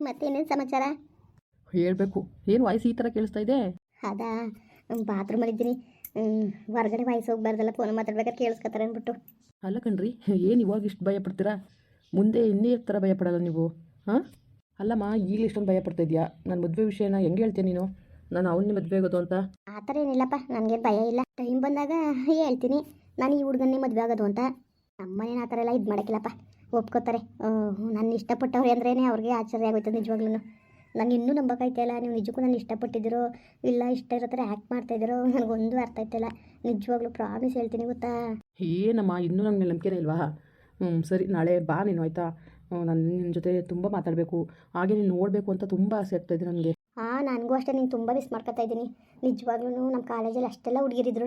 ಮತ್ತೇನೇನು ಸಮಾಚಾರ? ಹೇಳಬೇಕು. ಏನು ವಾಯ್ಸ್ ಈ ಥರ ಕೇಳಿಸ್ತಾ ಇದೆ? ಅದಾ ಬಾತ್ರೂಮಲ್ಲಿದ್ದೀನಿ ಹೊರಗಡೆ ವಾಯ್ಸ್ ಹೋಗ್ಬಾರ್ದಲ್ಲ ಫೋನ್ ಮಾತಾಡ್ಬೇಕಾದ್ರೆ ಕೇಳಿಸ್ಕೊತಾರೆ ಅಂದ್ಬಿಟ್ಟು. ಅಲ್ಲ ಕಣ್ರಿ ಏನು ಇವಾಗ ಇಷ್ಟು ಭಯ ಪಡ್ತೀರಾ ಮುಂದೆ ಇನ್ನೇ ಥರ ಭಯ ಪಡಲ್ಲ ನೀವು ಹಾಂ? ಅಲ್ಲಮ್ಮ ಈಗಲೂ ಇಷ್ಟೊಂದು ಭಯ ಪಡ್ತಾ ಇದೆಯಾ? ನನ್ನ ಮದುವೆ ವಿಷಯನ ಹೆಂಗೆ ಹೇಳ್ತೀನಿ ನೀನು? ನಾನು ಅವನ್ನೇ ಮದುವೆ ಆಗೋದು ಅಂತ. ಆ ಥರ ಏನಿಲ್ಲಪ್ಪ ನನಗೆ ಭಯ ಇಲ್ಲ. ಟೈಮ್ ಬಂದಾಗ ಹೇಳ್ತೀನಿ. ನಾನು ಈ ಹುಡುಗನ್ನೇ ಮದುವೆ ಆಗೋದು ಅಂತ. ನಮ್ಮನೇನು ಆ ಥರ ಎಲ್ಲ ಇದು ಮಾಡೋಕ್ಕಿಲ್ಲಪ್ಪ. ಒಪ್ಕೋತಾರೆ. ನನ್ನ ಇಷ್ಟಪಟ್ಟವ್ರೆ ಅಂದ್ರೇ ಅವ್ರಿಗೆ ಆಶ್ಚರ್ಯ ಆಗೋಯ್ತು ನಿಜವಾಗ್ಲೂ ನಾನು ಇನ್ನೂ ನಂಬಕ್ಕಾಯ್ತಿಲ್ಲ ನೀವು ನಿಜಕ್ಕೂ ನಾನು ಇಷ್ಟಪಟ್ಟಿದ್ದೀರೋ ಇಲ್ಲ ಇಷ್ಟ ಇರೋ ಥರ ಆ್ಯಕ್ಟ್ ಮಾಡ್ತಾಯಿದ್ದೀರೋ ನನಗೊಂದು ಅರ್ಥ ಆಯ್ತಿಲ್ಲ. ನಿಜವಾಗ್ಲೂ ಪ್ರಾಮಿಸ್ ಹೇಳ್ತೀನಿ ಗೊತ್ತಾ? ಏನಮ್ಮ ಇನ್ನೂ ನಂಗೆ ನಂಬಿಕೆ ನಂಬಿಕೆನೇ ಇಲ್ವಾ? ಹ್ಞೂ ಸರಿ ನಾಳೆ ಬಾ ನೀನು ಆಯಿತಾ? ನಾನು ನಿನ್ನ ಜೊತೆ ತುಂಬ ಮಾತಾಡಬೇಕು. ಹಾಗೆ ನೀನು ನೋಡಬೇಕು ಅಂತ ತುಂಬ ಆಸೆ ಇದೆ ನನಗೆ. ಹಾಂ ನನಗೂ ಅಷ್ಟೇ ನೀನು ತುಂಬ ಮಿಸ್ ಮಾಡ್ಕೊತಾ ಇದ್ದೀನಿ. ನಿಜವಾಗ್ಲೂ ನಮ್ಮ ಕಾಲೇಜಲ್ಲಿ ಅಷ್ಟೆಲ್ಲ ಹುಡುಗಿರಿದ್ರು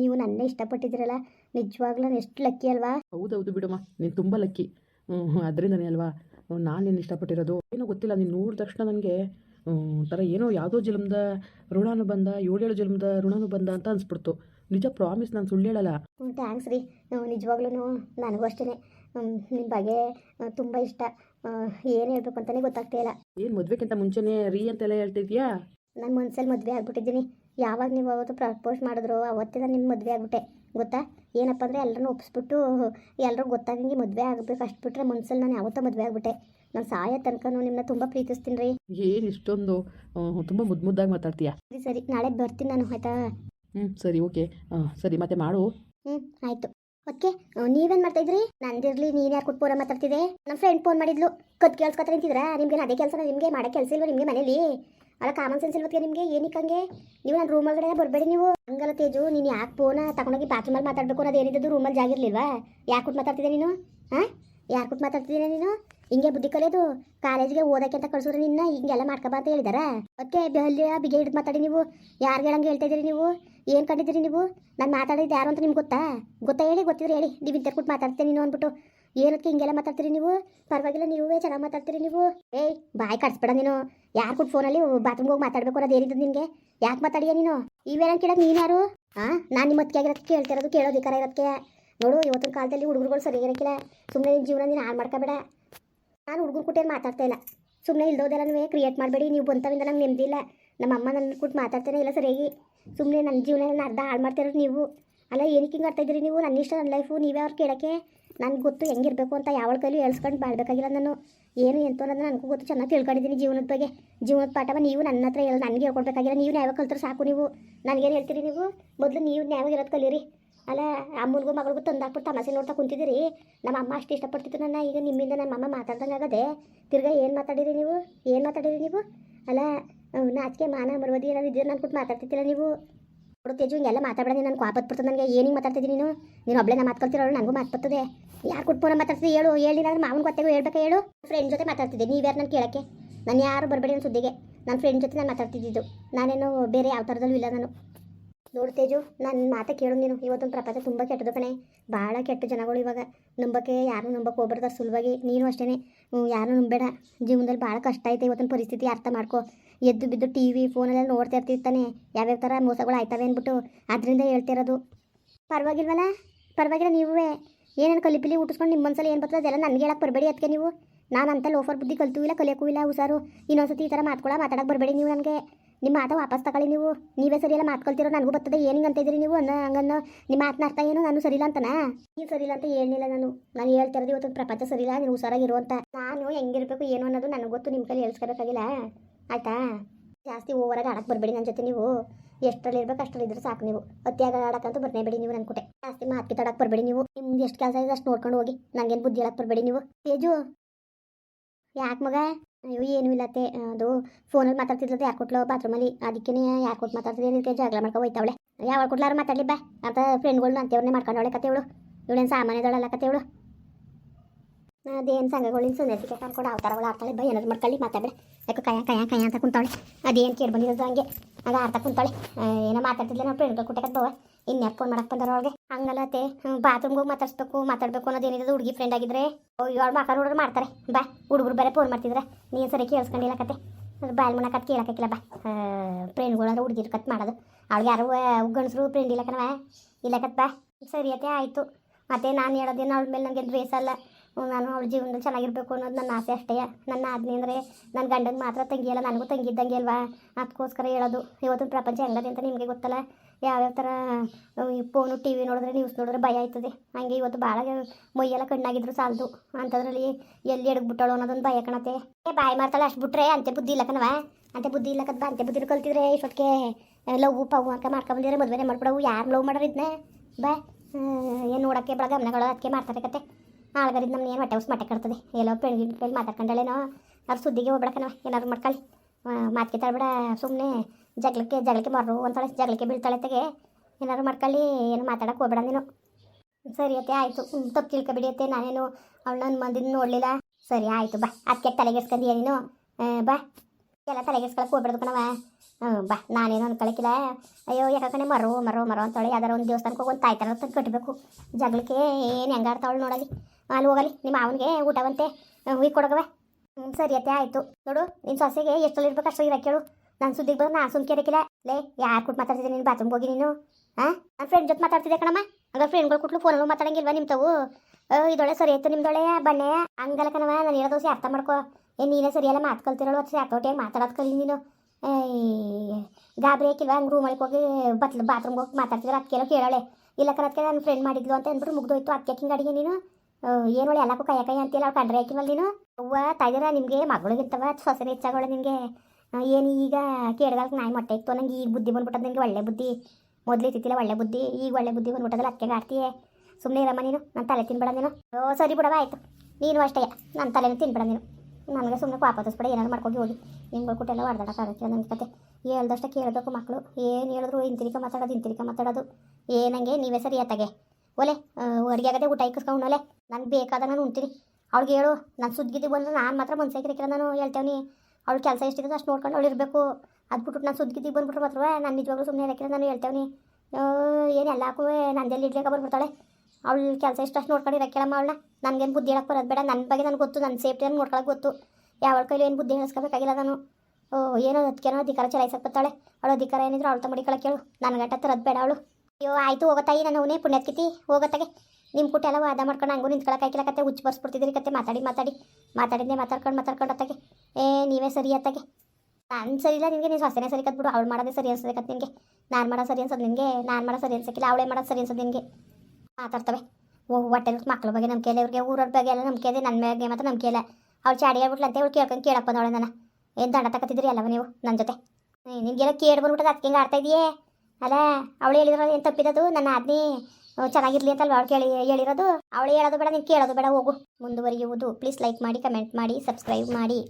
ನೀವು ನನ್ನೇ ಇಷ್ಟಪಟ್ಟಿದ್ದೀರಲ್ಲ. ನಿಜವಾಗ್ಲೂ ನಾನು ಎಷ್ಟು ಲಕ್ಕಿ ಅಲ್ವಾ? ಹೌದೌದು ಬಿಡಮ್ಮ ನೀನು ತುಂಬ ಲಕ್ಕಿ ಹ್ಞೂ ಅದರಿಂದನೇ ಅಲ್ವಾ? ನಾನು ನಿನ್ನ ಇಷ್ಟಪಟ್ಟಿರೋದು? ಏನೋ ಗೊತ್ತಿಲ್ಲ ನೀನು ನೋಡಿದ ತಕ್ಷಣ ನನಗೆ ಒಂಥರ ಏನೋ ಯಾವುದೋ ಜನ್ಮದ ಋಣಾನು ಬಂದ ಏಳೇಳು ಜನ್ಮದ ಋಣಾನು ಬಂದ ಅಂತ ಅನ್ಸ್ಬಿಡ್ತು. ನಿಜ ಪ್ರಾಮಿಸ್ ನಾನು ಸುಳ್ಳು ಹೇಳಲ್ಲ? ಥ್ಯಾಂಕ್ಸ್ ರೀ. ನಿಜವಾಗ್ಲೂ ನನಗೂ ಅಷ್ಟೇ ನಿಮ್ಮ ಬಗ್ಗೆ ತುಂಬ ಇಷ್ಟ. ಏನು ಹೇಳ್ಬೇಕು ಅಂತಲೇ ಗೊತ್ತಾಗ್ತಾ ಇಲ್ಲ. ಏನು ಮದುವೆಗಿಂತ ಮುಂಚೆನೇ ರೀ ಅಂತೆಲ್ಲ ಹೇಳ್ತಿದ್ಯಾ? ನನ್ನ ಮನ್ಸಲ್ಲಿ ಮದುವೆ ಆಗ್ಬಿಟ್ಟಿದ್ದೀನಿ. ಯಾವಾಗ ನೀವು ಅವತ್ತು ಪ್ರಪೋಸ್ ಮಾಡಿದ್ರು ಅವತ್ತೇ ನಾನು ನಿಮ್ಮ ಮದುವೆ ಆಗ್ಬಿಟ್ಟೆ. ಗೊತ್ತಾ? ಏನಪ್ಪ ಅಂದರೆ ಎಲ್ಲರನ್ನೂ ಒಪ್ಪಿಸ್ಬಿಟ್ಟು ಎಲ್ಲರೂ ಗೊತ್ತಾಗಂಗೆ ಮದುವೆ ಆಗಬೇಕು. ಅಷ್ಟು ಬಿಟ್ಟರೆ ಮನ್ಸಲ್ಲಿ ನಾನು ಯಾವತ್ತೂ ಮದುವೆ ಆಗಿಬಿಟ್ಟೆ. ನಾನು ಸಾಯೋ ತನಕನೂ ನಿಮ್ಮನ್ನ ತುಂಬ ಪ್ರೀತಿಸ್ತೀನಿ ರೀ. ಏನು ಇಷ್ಟೊಂದು ತುಂಬ ಮುದ್ದು ಮುದ್ದಾಗಿ ಮಾತಾಡ್ತೀಯಾ? ಸರಿ ಸರಿ ನಾಳೆ ಬರ್ತೀನಿ ನಾನು ಆಯಿತಾ? ಹ್ಞೂ ಸರಿ ಓಕೆ. ಸರಿ ಮತ್ತೆ ಮಾಡು. ಹ್ಞೂ ಆಯಿತು. ಓಕೆ ನೀವೇನು ಮಾಡ್ತಾಯಿದ್ರಿ ನಂದಿರ್ಲಿ ನೀನು ಯಾಕೆ ಪೋರ ಮಾತಾಡ್ತಿದ್ದೆ? ನಮ್ಮ ಫ್ರೆಂಡ್ ಫೋನ್ ಮಾಡಿದ್ಲು. ಕತ್ ಕೇಳಿಸ್ಕೊತಾರೆ ನಿಂತಿದ್ರಾ? ನಿಮ್ಗೆ ಅದೇ ಕೆಲಸ ನಿಮಗೆ ಮಾಡೋ ಕೆಲಸ ಇಲ್ವಾ ನಿಮಗೆ ಮನೇಲಿ? ಅಲ್ಲ ಕಾಮನ್ ಸೆನ್ಸ್ ಇಲ್ವತ್ತಿಗೆ ನಿಮಗೆ ಏನಕ್ಕೆ ಹಂಗೆ? ನೀವು ನನ್ನ ರೂಮ್ ಒಳಗಡೆ ಬರಬೇಡಿ ನೀವು. ಹಂಗಲ್ಲ ತೇಜು, ನೀನು ಯಾಕೆ ಫೋನ ತಗೊಂಡೋಗಿ ಬಾತ್ರೂಮಲ್ಲಿ ಮಾತಾಡಬೇಕು ಅನ್ನೋದು ಏನಿದ್ದು ರೂಮಲ್ಲಿ ಜಾಗಿರ್ಲಿಲ್ವಾ ಯಾಕೆ ಕೊಟ್ಟು ಮಾತಾಡ್ತಿದ್ದೆ ನೀನು? ಹಾಂ ಯಾಕೆ ಕೊಟ್ಟು ಮಾತಾಡ್ತಿದ್ದೀನ ನೀನು? ಹಿಂಗೆ ಬುದ್ಧಿ ಕಲಿಯೋದು? ಕಾಲೇಜಿಗೆ ಓದಕ್ಕೆ ಅಂತ ಕಳ್ಸೋರು ನಿನ್ನ? ಹಿಂಗೆಲ್ಲ ಮಾಡ್ಕೊಬಾ ಅಂತ ಹೇಳಿದಾರ? ಅದಕ್ಕೆ ಬೆಹಲ್ಯ, ಬಿಗೆ ಹಿಡಿದು ಮಾತಾಡಿ ನೀವು. ಯಾರಿಗೆ ಹೇಳಂಗೆ ಹೇಳ್ತಾ ಇದ್ದೀರಿ ನೀವು? ಏನು ಕಂಡಿದ್ದೀರಿ ನೀವು? ನಾನು ಮಾತಾಡಿದ್ದು ಯಾರು ಅಂತ ನಿಮ್ಗೆ ಗೊತ್ತಾ? ಗೊತ್ತಾ ಹೇಳಿ, ಗೊತ್ತಿದ್ರೆ ಹೇಳಿ. ನೀವು ಇಂಥ ಕೊಟ್ಟು ಮಾತಾಡ್ತೀನಿ ನೀನು ಅಂದ್ಬಿಟ್ಟು. ಏನಕ್ಕೆ ಹಿಂಗೆಲ್ಲ ಮಾತಾಡ್ತೀರಿ ನೀವು? ಪರವಾಗಿಲ್ಲ, ನೀವೇ ಚೆನ್ನಾಗಿ ಮಾತಾಡ್ತೀರಿ ನೀವು. ಏಯ್, ಬಾಯ್ ಕಟ್ಸ್ಬೇಡ ನೀನು. ಯಾರು ಕೊಟ್ಟು ಫೋನಲ್ಲಿ ಬಾತ್ರೂಮ್ಗೆ ಹೋಗಿ ಮಾತಾಡ್ಬೇಕು ಅನ್ನೋದು ಏನಿದ್ದು ನಿನಗೆ? ಯಾಕೆ ಮಾತಾಡಿಯ ನೀನು? ಇವೇನ ಕೇಳೋದು ನೀನು ಯಾರು? ಹಾಂ ನಾನು ನಿಮ್ಮ ಮತ್ತಿಗೆ ಆಗಿರೋದಕ್ಕೆ ಕೇಳ್ತಿರೋದು ಕೇಳೋದಿಕ್ಕಾರ ಇರೋದಕ್ಕೆ. ನೋಡು, ಇವತ್ತಿನ ಕಾಲದಲ್ಲಿ ಹುಡುಗರುಗಳು ಸರಿಯಾಗಿರಕ್ಕಿಲ್ಲ ಸುಮ್ಮನೆ ನಿನ್ನ ಜೀವನ ನೀನು ಹಾಳು ಮಾಡ್ಕೋಬೇಡ. ನಾನು ಹುಡುಗರು ಕೊಟ್ಟೇನು ಮಾತಾಡ್ತಾ ಇಲ್ಲ. ಸುಮ್ಮನೆ ಇಲ್ದೋದೆಲ್ಲನೂ ಕ್ರಿಯೇಟ್ ಮಾಡಬೇಡಿ. ನೀವು ಬಂತವಿಂದ ನಂಗೆ ನೆಮ್ಮದಿ ಇಲ್ಲ. ನಮ್ಮ ಅಮ್ಮ ನನ್ನ ಕೂತು ಮಾತಾಡ್ತಾನೆ ಇಲ್ಲ ಸರಿಯಾಗಿ. ಸುಮ್ಮನೆ ನನ್ನ ಜೀವನ ಅರ್ಧ ಹಾಳು ಮಾಡ್ತಿರೋದು ನೀವು. ಅಲ್ಲ, ಏನಕ್ಕೆ ಹಿಂಗೆ ನೀವು? ನನ್ನ ಇಷ್ಟ ನನ್ನ ಲೈಫು ನೀವೇ ಅವ್ರು ಕೇಳೋಕ್ಕೆ. ನನಗೆ ಗೊತ್ತು ಹೆಂಗಿರಬೇಕು ಅಂತ ಯಾವಳ ಕೈಲಿ ಹೇಳ್ಸ್ಕೊಂಡು ಬಾಳ್ಬೇಕಾಗಿಲ್ಲ ನಾನು. ಏನು ಎಂತೋ ಅನ್ನೋದು ನನಗೂ ಗೊತ್ತು, ಚೆನ್ನಾಗಿ ತಿಳ್ಕೊಂಡಿದ್ದೀನಿ ಜೀವನದ ಬಗ್ಗೆ. ಜೀವನದ ಪಾಠವ ನೀವು ನನ್ನ ಹತ್ರ ಹೇಳಿ, ನನಗೆ ಹೇಳ್ಕೊಡ್ಬೇಕಾಗಿಲ್ಲ. ನೀವು ನ್ಯಾಯ ಕಲ್ತ್ರೆ ಸಾಕು ನೀವು. ನನಗೇನು ಹೇಳ್ತೀರಿ ನೀವು? ಮೊದಲು ನೀವು ನ್ಯಾಯ ಇರೋದು ಕಲೀರಿ. ಅಲ್ಲ, ಅಮ್ಮನಿಗೂ ಮಗಳಿಗೂ ತಂದಾಕ್ಬಿಟ್ಟು ತಮಾಷೆ ನೋಡ್ತಾ ಕುಂತಿದ್ದೀರಿ. ನಮ್ಮ ಅಮ್ಮ ಅಷ್ಟು ಇಷ್ಟಪಡ್ತಿತ್ತು ನನ್ನ. ಈಗ ನಿಮ್ಮಿಂದ ನಮ್ಮ ಅಮ್ಮ ಮಾತಾಡ್ದಂಗೆ ಆಗದೆ ತಿರ್ಗಾ ಏನು ಮಾತಾಡಿರಿ ನೀವು? ಏನು ಮಾತಾಡಿರಿ ನೀವು? ಅಲ್ಲ, ನಾಚಿಕೆ, ಮಾನ, ಮರವದಿ ಏನಾದ್ರು ಇದ್ದೀರ ನಾನು ಕೊಟ್ಟು ಮಾತಾಡ್ತಿದ್ದಿಲ್ಲ ನೀವು? ನೋಡು ತೇಜು, ಹಿಂಗೆಲ್ಲ ಮಾತಾಡಬೇಡ ನಾನು ಕೋಪ ಬರ್ತದೆ ನನಗೆ. ಏನಿಗೆ ಮಾತಾಡ್ತಿದ್ದೀನಿ ನೀನು? ನೀನು ಒಬ್ಬಳೆ ನಾ ಮಾತ್ಕೊಳ್ತಿರೋಳು ನನಗೂ ಮಾತು ಬರ್ತದೆ ಯಾರು ಕೊಟ್ಟು ಫೋನ ಮಾತಾಡ್ತಿದ್ದೆ ಹೇಳು ಹೇಳಿಲ್ಲ ಅಂದ್ರೆ ಮಾವನ ಗೊತ್ತೇ ಹೇಳ್ಬೇಕು ಹೇಳು? ಫ್ರೆಂಡ್ ಜೊತೆ ಮಾತಾಡ್ತಿದ್ದೆ, ನೀವು ಯಾರು ನಾನು ಕೇಳೋಕ್ಕೆ? ನಾನು ಯಾರು ಬರಬೇಡಿ ನನ್ನ ಸುದ್ದಿಗೆ. ನನ್ನ ಫ್ರೆಂಡ್ ಜೊತೆ ನಾನು ಮಾತಾಡ್ತಿದ್ದಿದ್ದು. ನಾನೇನು ಬೇರೆ ಯಾವ ಥರದಲ್ಲೂ ಇಲ್ಲ ನಾನು. ನೋಡು ತೇಜು ನನ್ನ ಮಾತೆ ಕೇಳು ನೀನು. ಇವತ್ತೊಂದು ಪ್ರಪಂಚ ತುಂಬ ಕೆಟ್ಟದ ಕಣೆ. ಭಾಳ ಕೆಟ್ಟ ಜನಗಳು ಇವಾಗ. ನಂಬಕ್ಕೆ ಯಾರು ನಂಬಕ್ಕೆ ಹೋಗ್ಬಾರ್ದಾರ ಸುಲಭವಾಗಿ ನೀನು ಅಷ್ಟೇ ಯಾರು ನಂಬೇಡ ಜೀವನದಲ್ಲಿ ಭಾಳ ಕಷ್ಟ ಐತೆ. ಇವತ್ತಿನ ಪರಿಸ್ಥಿತಿ ಅರ್ಥ ಮಾಡ್ಕೊ. ಎದ್ದು ಬಿದ್ದು ಟಿ ವಿ ಫೋನೆಲ್ಲ ನೋಡ್ತಾ ಇರ್ತಿರ್ತಾನೆ ಯಾವ್ಯಾವ ಥರ ಮೋಸಗಳು ಆಯ್ತವೆ ಅಂದ್ಬಿಟ್ಟು ಅದರಿಂದ ಹೇಳ್ತಿರೋದು ಪರವಾಗಿಲ್ವಲ್ಲ? ಪರವಾಗಿಲ್ಲ ನೀವೇ. ಏನೇನು ಕಲಿಪಿಲಿ ಊಟಿಸ್ಕೊಂಡು ನಿಮ್ಮ ಮನಸ್ಸಲ್ಲಿ ಏನು ಬರ್ತದೆ ಅದೆಲ್ಲ ನನಗೆ ಹೇಳಕ್ಕೆ ಬರಬೇಡಿ ಅದಕ್ಕೆ ನೀವು. ನಾನು ಅಂತ ಲೋಫರ್ ಬುದ್ಧಿ ಕಲ್ತೂ ಇಲ್ಲ, ಕಲಿಯೋಕ್ಕೂ ಇಲ್ಲ, ಹುಷಾರು. ಇನ್ನೊಂದ್ಸತಿ ಈ ಥರ ಮಾತ್ಕೊಳ ಮಾತಾಡಕ್ಕೆ ಬರಬೇಡಿ ನೀವು ನನಗೆ. ನಿಮ್ಮ ಮಾತ ವಾಪಸ್ ತಗೊಳ್ಳಿ ನೀವು. ನೀವೇ ಸರಿಯಲ್ಲ ಮಾತ್ಕೊಳ್ತಿರೋ, ನನಗೂ ಬರ್ತದೆ, ಏನು ಅಂತ ಇದ್ದೀರಿ ನೀವು? ಅನ್ನೋ ಹಂಗನ್ನೋ ನಿಮ್ಮ ಮಾತನ್ನ ಅರ್ಥ ಏನು? ನಾನು ಸರಿಯಿಲ್ಲ ಅಂತನಾ? ನೀವು ಸರಿಯಿಲ್ಲ ಅಂತ ಹೇಳಿಲ್ಲ ನಾನು. ನಾನು ಹೇಳ್ತಿರೋದು ಇವತ್ತು ಪ್ರಪಂಚ ಸರಿಯಿಲ್ಲ ನೀವು ಹುಷಾರಾಗಿರೋ ಅಂತ. ನಾನು ಹೆಂಗಿರ್ಬೇಕು, ಏನು ಅನ್ನೋದು ನನಗೆ ಗೊತ್ತು ನಿಮ್ಮ ಕೈಲಿ ಹೇಳ್ಸ್ಕೋಬೇಕಾಗಿಲ್ಲ. ಆಯ್ತಾ? ಜಾಸ್ತಿ ಓವರಾಗಿ ಆಡಕ್ಕೆ ಬರಬೇಡಿ ನನ್ನ ಜೊತೆ ನೀವು. ಎಷ್ಟರಲ್ಲಿ ಇರ್ಬೇಕು ಅಷ್ಟರಲ್ಲಿ ಇದ್ರೆ ಸಾಕು ನೀವು. ಅತಿಯಾಗ ಆಡಕ್ಕಂತೂ ಬೇಡಿ ನೀವು ನನ್ನ ಜಾಸ್ತಿ ಮಾತು ಬರಬೇಡಿ ನೀವು. ನಿಮ್ದು ಎಷ್ಟು ಕೆಲಸ ಇದೆ ಅಷ್ಟು ನೋಡ್ಕೊಂಡು ಹೋಗಿ. ನನಗೇನು ಬುದ್ಧಿ ಹೇಳಕ್ಕೆ ಬರಬೇಡಿ ನೀವು. ತೇಜು ಯಾಕೆ ಮಗ? ಅಯ್ಯೋ, ಏನೂ ಇಲ್ಲತ್ತೆ ಅದು ಫೋನಲ್ಲಿ ಮಾತಾಡ್ತಿದ್ಲತ್ತೆ ಯಾಕೆ ಕೊಟ್ಲು? ಬಾತ್ರೂಮಲ್ಲಿ ಅದಕ್ಕೆ ಯಾಕೆ ಕೊಟ್ಟು ಮಾತಾಡ್ತಿದ್ದೆ? ನಿನಗೆ ಜಗಳ ಮಾಡ್ಕೊ ಹೋಯ್ತಾವಳೆ. ಯಾವ ಕೊಟ್ಲಾರು ಮಾತಾಡ್ಲಿ ಬಾ. ಅಂತ ಫ್ರೆಂಡ್ಗಳ್ನ ಅಂತೇವ್ರನ್ನೇ ಮಾಡ್ಕೊಂಡವಳೆ ಕತೆವಳು ಇವಳೇನು ಸಾಮಾನ್ಯದಳಲ್ಲ ಕತೆವಳು ಅದೇನು ಸಂಘಗಳಿಂದ ಸುಂದರಿಕೆ ಕರ್ಕೊಂಡು ಅವತಾರಗಳು ಆಡ್ತಾಳೆ. ಬೈ, ಏನಾದ್ರು ಮಾಡ್ಕೊಳ್ಳಿ, ಮಾತಾಡಬೇಡ. ಯಾಕೆ ಕಯ ಕಯ ಕಯ ಅಂತ ಕುಂತಾಳೆ. ಅದೇನು ಕೇಳಿ ಬಂದಿರೋದು ಹಂಗೆ. ಅದು ಆಡ್ತಾ ಕುಂತಾಳೆ. ಏನೋ ಮಾತಾಡ್ತಿದ್ಲೆ ನಾವು ಫ್ರೆಂಡ್ಗಳು ಕುಟ್ಟಕ್ಕೆ ಬವ ಇನ್ಯಾಕೆ ಫೋನ್ ಮಾಡಕ್ಕೆ ಬಂದಾರ ಅವಳಿಗೆ ಹಂಗಲ್ಲತ್ತೆ ಬಾತ್ರೂಮ್ಗೆ ಮಾತಾಡ್ಸ್ಬೇಕು, ಮಾತಾಡ್ಬೇಕು ಅನ್ನೋದು ಏನಿದೆ ಹುಡುಗಿ ಫ್ರೆಂಡ್ ಆಗಿದ್ರೆ. ಇವಾಗ ಮಕ್ಕಳು ಹುಡುಗರು ಮಾಡ್ತಾರೆ. ಬಾ, ಹುಡುಗರು ಬೇರೆ ಫೋನ್ ಮಾಡ್ತಿದ್ರೆ. ನೀನು ಸರಿ ಕೇಳಿಸ್ಕೊಂಡಿಲ್ಲ ಕತೆ. ಬಾಯ್ ಮುಣಕತ್ ಕೇಳಕ್ಕಿಲ್ಲ ಬಾ. ಫ್ರೆಂಡ್ಗಳಂದ್ರೆ ಹುಡುಗಿರು ಕತ್ ಮಾಡೋದು. ಅವ್ಳಿಗೆ ಯಾರು ಗಂಡಸರು ಫ್ರೆಂಡ್ ಇಲ್ಲ ಕಣವ ಇಲ್ಲ ಕತ್ ಬಾ. ಸರಿ ಅತ್ತೆ, ಆಯಿತು. ಮತ್ತೆ ನಾನು ಹೇಳೋದೇನು ಅವಳ ಮೇಲೆ ನನಗೆ ದ್ವೇಷ ನಾನು ಅವ್ಳ ಜೀವನದಲ್ಲಿ ಚೆನ್ನಾಗಿರ್ಬೇಕು ಅನ್ನೋದು ನನ್ನ ಆಸೆ ಅಷ್ಟೇ. ನನ್ನ ಆದ್ಮೇ ಅಂದರೆ ನನ್ನ ಗಂಡನ ಮಾತ್ರ ತಂಗಿಯಲ್ಲ ನನಗೂ ತಂಗಿ ಇದ್ದಂಗೆ ಅಲ್ವಾ? ಅದಕ್ಕೋಸ್ಕರ ಹೇಳೋದು. ಇವತ್ತಿನ ಪ್ರಪಂಚ ಹೆಂಗದೆ ಅಂತ ನಿಮಗೆ ಗೊತ್ತಲ್ಲ? ಯಾವ್ಯಾವ ಥರ ಈ ಫೋನು ಟಿ ವಿ ನೋಡಿದ್ರೆ ನ್ಯೂಸ್ ನೋಡಿದ್ರೆ ಭಯ ಆಯ್ತದೆ. ಹಂಗೆ ಇವತ್ತು ಭಾಳ ಮೈಯೆಲ್ಲ ಕಣ್ಣಾಗಿದ್ರು ಸಾಲದು. ಅಂಥದ್ರಲ್ಲಿ ಎಲ್ಲಿ ಎಡಗ್ಬಿಟ್ಟಳು ಅನ್ನೋದೊಂದು ಭಯ ಕಣತೆ ಏ, ಬಾಯಿ ಮಾಡ್ತಾಳೆ ಅಷ್ಟು ಬಿಟ್ರೆ ಅಂತೆ ಬುದ್ಧಿ ಇಲ್ಲ ಕಣವ ಅಂತೆ ಬುದ್ಧಿ ಇಲ್ಲ ಅಂತೆ ಬುದ್ಧಿ ಕಲ್ತಿದ್ರೆ ಇಷ್ಟೊತ್ತಿಗೆ ಲವ್, ಪವ್ ಅಂತ ಮಾಡ್ಕೊಂಬಂದಿದ್ರೆ ಮದುವೆನೇ ಮಾಡ್ಬಿಡವು. ಯಾರು ಲವ್ ಮಾಡೋರು ಇದನ್ನೇ ಬಾ ಏನು ನೋಡೋಕ್ಕೆ ಬಳಗ ಗಮನಗಳು ಅದಕ್ಕೆ ಮಾಡ್ತಾರೆ ಕತೆ. ಆಳ್ಗರಿದ್ ನಮ್ಗೆ ಏನು ಹೊಟ್ಟೆ ಉಸ್ ಮಟ್ಟೆ ಕಟ್ತದೆ? ಎಲ್ಲೋ ಪೆಳ್ಗಿ ಪೆಳ್ ಮಾತಾಡ್ಕೊಂಡೇನೋ ಅವ್ರ ಸುದ್ದಿಗೆ ಹೋಗ್ಬೇಕನವ ಏನಾದ್ರು ಮಾಡ್ಕೊಳ್ಳಿ ಮಾತಿಗೆ ತಳ್ಬೇಡ ಸುಮ್ಮನೆ ಜಗಳಕ್ಕೆ ಜಗಳಕ್ಕೆ ಮರು ಒಂದ್ಸಲ ಜಗಳಕ್ಕೆ ಬೀಳ್ತಾಳೆ ತೆಗೆ. ಏನಾದ್ರು ಮಾಡ್ಕೊಳ್ಳಿ ಏನು ಮಾತಾಡಕ್ಕೆ ಹೋಗ್ಬೇಡ ನೀನು. ಸರಿ ಅತ್ತೆ, ಆಯಿತು. ತಪ್ಪು ತಿಳ್ಕೊಬಿಡಿ ಅತ್ತೆ, ನಾನೇನು ಅವಳು ನನ್ನ ಮಂದಿನ ನೋಡಲಿಲ್ಲ. ಸರಿ, ಆಯಿತು, ಬಾ. ಅದಕ್ಕೆ ತಲೆಗೆಸ್ಕೊಂಡೀಯ ನೀನು. ಬಾ. ಎಲ್ಲ ತಲೆಗೆಸ್ಕೊಳಕ್ಕೆ ಹೋಗ್ಬಿಡ್ದು ಹ್ಞೂ ಬಾ. ನಾನೇನು ಅನ್ಕೊಳಕಿಲ್ಲ ಅಯ್ಯೋ ಯಾಕಂದ್ರೆ ಮರೋ ಮರೋ ಮರೋ ಅಂತಾಳೆ. ಯಾವ್ದಾರ ಒಂದು ದೇವಸ್ಥಾನಕ್ಕೆ ಹೋಗಿ ಒಂದು ತಂದು ಕಟ್ಟಬೇಕು ಜಗಳಕ್ಕೆ ಏನು ಹೆಂಗಾಡ್ತಾವಳು ನೋಡಲಿ ಅಲ್ಲಿ ಹೋಗಲಿ, ನಿಮ್ಮ ಅವನಿಗೆ ಊಟವಂತೆ ಈಗ ಕೊಡಗವೆ. ಹ್ಞೂ ಸರಿ ಅತ್ತೆ, ಆಯಿತು. ನೋಡು ನಿನ್ನ ಸೊಸೆಗೆ ಎಷ್ಟಲ್ಲಿ ಇರ್ಬೇಕು ಅಷ್ಟು ಇರೋ ಕೇಳು. ನಾನು ಸುದ್ದಿಗೆ ಬಂದು ನಾನು ಸುಮ್ಕೆ ಇರಕ್ಕಿಲ್ಲ ಲೇ, ಯಾರು ಕೊಟ್ಟು ಮಾತಾಡ್ತಿದ್ದೆ ನೀನು ಬಾತ್ರೂಮ್ಗೆ ಹೋಗಿ ನೀನು? ಹಾಂ ನನ್ನ ಫ್ರೆಂಡ್ ಜೊತೆ ಮಾತಾಡ್ತಿದ್ದೆ ಕಣಮ್ಮ. ಹಂಗ ಫ್ರೆಂಡ್ಗಳು ಕೊಟ್ಲು ಫೋನಲ್ಲೂ ಮಾತಾಡಂಗಿಲ್ವಾ ನಿಮ್ಮ ತಾವು? ಇದೊಳೆ ಸರಿ ಆಯ್ತು ನಿಮ್ದೊಳೆ ಬಣ್ಣೆಯ ಹಂಗಲ್ಲ ಕಣವ ನಾನು ಹೇಳೋದು ಸಿ ಅರ್ಥ ಮಾಡ್ಕೋ. ಏ, ನೀನೇ ಸರಿಯಲ್ಲ ಮಾತು ಕಲ್ತಿರೋಳು ಅಥವಾ ಸಾಕೋಟೆ ಮಾತಾಡೋದು ಕಲಿ ನೀನು. ಗಾಬರಿ ಹಾಕಿಲ್ವಾ? ಹಂಗೆ ರೂಮ್ ಒಳಗೆ ಹೋಗಿ ಬತ್ಲು ಬಾತ್ರೂಮ್ಗೆ ಹೋಗಿ ಮಾತಾಡ್ತಿದ್ರೆ ಕೇಳೋ ಕೇಳೋಳೆ. ಇಲ್ಲ ಕಣಕ್ಕೆ ನನ್ನ ಫ್ರೆಂಡ್ ಮಾಡಿದ್ಲು ಅಂತ ಅಂದ್ಬಿಟ್ಟು ಮುಗ್ದೋಯ್ತು. ಅದಕ್ಕೆ ಹಿಂಗೆ ಅಡಿಗೆ ನೀನು? ಏನು ಹೇಳಿ ಎಲ್ಲಕ್ಕೂ ಕೈ ಕೈ ಅವ್ರು ಕಂಡ್ರೆ ಹಾಕಿವಲ್ಲ ನೀನು? ಅವ್ವ ತಾಯ್ದಿರ ನಿಮಗೆ ಮಗಳಿಗಿಂತವ ಸೊಸೆ ಹೆಚ್ಚಾಗಳು ನಿಮಗೆ ಏನು ಈಗ ಕೇಳ್ದಾಗ ನಾಯಿ ಮೊಟ್ಟೆ ಇತ್ತು, ನಂಗೆ ಈಗ ಬುದ್ಧಿ ಬಂದ್ಬಿಟ್ಟದ ನಿನಗೆ ಒಳ್ಳೆ ಬುದ್ಧಿ. ಮೊದಲು ಇತ್ತಿಲ್ಲ ಒಳ್ಳೆ ಬುದ್ಧಿ, ಈಗ ಒಳ್ಳೆ ಬುದ್ಧಿ ಬಂದ್ಬಿಟ್ಟದಲ್ಲ ಅದಕ್ಕೆ ಆಡ್ತೀಯೇ ಸುಮ್ಮನೆ ಇರಮ್ಮ ನೀನು ನನ್ನ ತಲೆ ತಿನ್ಬೇಡ ನೀನು. ಓ, ಸರಿ ಬಿಡವ ಆಯಿತು. ನೀನು ಅಷ್ಟೇ ನನ್ನ ತಲೆನೂ ತಿನ್ಬೇಡ ನೀನು. ನನಗೆ ಸುಮ್ಮನೆ ವಾಪಸ್ಬಿಡ ಏನಾದ್ರು ಮಾಡ್ಕೊಂಡು ಹೋಗಿ. ನಿಮ್ಗಳು ಕೊಟ್ಟೆಲ್ಲ ಹೊಡೆದಾಡಕ್ಕಾಗತ್ತೆ ನನ್ನ ಕತೆ. ಹೇಳ್ದಷ್ಟು ಕೇಳಬೇಕು ಮಕ್ಕಳು ಏನು ಹೇಳಿದ್ರು ಇಂತಿರಿಕ ಮಾತಾಡೋದು ಇಂತಿರಿಕ ಮಾತಾಡೋದು. ಏನಂಗೆ, ನೀವೇ ಸರಿ ಅತ್ತಾಗೆ ಒಲೆ ಅಡುಗೆ ಆಗದೆ ಊಟ ಇಕ್ಕಿಸ್ಕೊಂಡು ಒಲೆ ನನಗೆ ಬೇಕಾದ ನಾನು ಉಣ್ತೀನಿ. ಅವ್ಳಿಗೆ ಹೇಳು, ನಾನು ಸುದ್ದಿದ್ದು ಬಂದು ನಾನು ಮಾತ್ರ ಮನ್ಸಾಕಿರಕ್ಕಿಲ್ಲ ನಾನು ಹೇಳ್ತೇವೆ ಅವ್ಳು ಕೆಲಸ ಎಷ್ಟಿದೆ ಅಷ್ಟು ನೋಡ್ಕೊಂಡು ಅವಳು ಇರಬೇಕು. ಅದು ಬಿಟ್ಬಿಟ್ಟು ನಾನು ಸುದ್ದಿದ್ದು ಬಂದ್ಬಿಟ್ರೆ ಮಾತ್ರ ನಾನು ನಿಜವಾಗ್ಲೂ ಸುಮ್ಮನೆ ಇರಕ್ಕಿಲ್ಲ ನಾನು ಹೇಳ್ತೇವೆ ಏನು ಎಲ್ಲಕ್ಕೂ ನಂದೆಲ್ಲಿ ಇಡ್ಲಿಕ್ಕೆ ಬಂದ್ಬಿಡ್ತಾಳೆ. ಅವಳು ಕೆಲಸ ಎಷ್ಟು ಅಷ್ಟು ನೋಡ್ಕೊಂಡು ಇರಕ್ಕಿಲ್ಲಮ್ಮ ಅವಳನ್ನ. ನನಗೇನು ಬುದ್ಧಿ ಹೇಳಕ್ಕೆ ಬರೋದು ಬೇಡ. ನನ್ನ ಬಗ್ಗೆ ನನಗೆ ಗೊತ್ತು ನನ್ನ ಸೇಫ್ಟಿ ನಾನು ನೋಡ್ಕೊಳಕ್ಕೆ ಗೊತ್ತು. ಯಾವ ಕೈಲಿ ಏನು ಬುದ್ಧಿ ಹೇಳಿಸ್ಕೋಬೇಕಾಗಿಲ್ಲ ನಾನು. ಓ, ಏನೋ ಅದಕ್ಕೇನೋ ಅಧಿಕಾರ ಚಲಾಯಿಸಕ್ಕೆ ಬರ್ತಾಳೆ. ಅವಳು ಅಧಿಕಾರ ಏನಿದ್ರು ಅವಳು ತಮ್ಮಡಿ ಕೇಳು ನನ್ನ ಗಂಟ ತರದು ಬೇಡ ಅವಳು. ಅಯ್ಯೋ ಆಯಿತು ಹೋಗತ್ತಾಯಿ ನಾನು ಅವನೇ ಪುಣ್ಯತ್ಕಿತಿ ಹೋಗತ್ತಾಗೆ. ನಿಮ್ಮ ಕುಟ್ಟ ಎಲ್ಲ ವಾದ ಮಾಡ್ಕೊಂಡು ಹಂಗೂ ನಿಂತ್ಕೊಳಕ್ಕೆ ಕತೆ, ಹುಚ್ಚು ಬರ್ಸ್ಬಿಡ್ತಿದ್ದೀರಿ ಕತೆ, ಮಾತಾಡಿ ಮಾತಾಡಿ. ಮಾತಾಡಿದ್ದೆ ಮಾತಾಡ್ಕೊಂಡು ಮಾತಾಡ್ಕೊಂಡು ಅತ್ತಾಗೆ. ಏ, ನೀವೇ ಸರಿ ಅತ್ತಾಗೆ. ನಾನು ಸರಿ ಇಲ್ಲ ನಿನಗೆ ನೀನು ಸೊಸೆನೇ ಸರಿ ಕತ್ಬಿಡು. ಅವಳು ಮಾಡೋದೇ ಸರಿ ಅನ್ಸದೆ ಕತ್ತೆ ನಿನಗೆ ನಾನು ಮಾಡೋ ಸರಿ ಅನ್ಸೋದು ನಿನಗೆ ನಾನು ಮಾಡೋ ಸರಿ ಅನ್ಸಕ್ಕಿಲ್ಲ ಅವಳೇ ಮಾಡೋದು ಸರಿ ಅನ್ಸೋದು ನಿನಗೆ ಮಾತಾಡ್ತವೆ. ಓ ಹೊಟ್ಟೆ ಮಕ್ಳ ಬಗ್ಗೆ ನಮ್ಮ ಇಲ್ಲ ಅವ್ರಿಗೆ ಊರವ್ರ ಬಗ್ಗೆ ಎಲ್ಲ ನಂಬಿಕೆ ನನ್ನ ಮೇಲೆ ಮಾತ್ರ ನಂಬಿಕೆ ಇಲ್ಲ. ಅವ್ಳು ಚಾಡಿ ಹೇಳ್ಬಿಟ್ಲಂತೆ ಅವ್ಳು ಕೇಳ್ಕೊಂಡು ಕೇಳಕ್ಕೆ ಬಂದವಳೆ ನಾನು. ಏನು ದಂಡ ತಕತಿದ್ರಿ ಅಲ್ಲವ ನೀವು ನನ್ನ ಜೊತೆ. ನಿಮಗೆಲ್ಲ ಕೇಳಿ ಬಂದ್ಬಿಟ್ಟದ ಅದಕ್ಕೆ ಹಿಂಗೆ ಆಡ್ತಾ ಇದೆಯೇ? ಅಲ್ಲ ಅವಳು ಹೇಳಿದ್ರೆ ಏನು ತಪ್ಪಿದದು? ನನ್ನ ಆಜ್ಞೆ ಚೆನ್ನಾಗಿರ್ಲಿ ಅಂತಲ್ವ ಅವಳು ಕೇಳಿ, ಹೇಳಿರೋದು? ಅವಳು ಹೇಳೋದು ಬೇಡ, ನೀನು ಕೇಳೋದು ಬೇಡ, ಹೋಗು. ಮುಂದುವರಿಯುವುದು. ಪ್ಲೀಸ್ ಲೈಕ್ ಮಾಡಿ ಕಮೆಂಟ್ ಮಾಡಿ ಸಬ್ಸ್ಕ್ರೈಬ್ ಮಾಡಿ.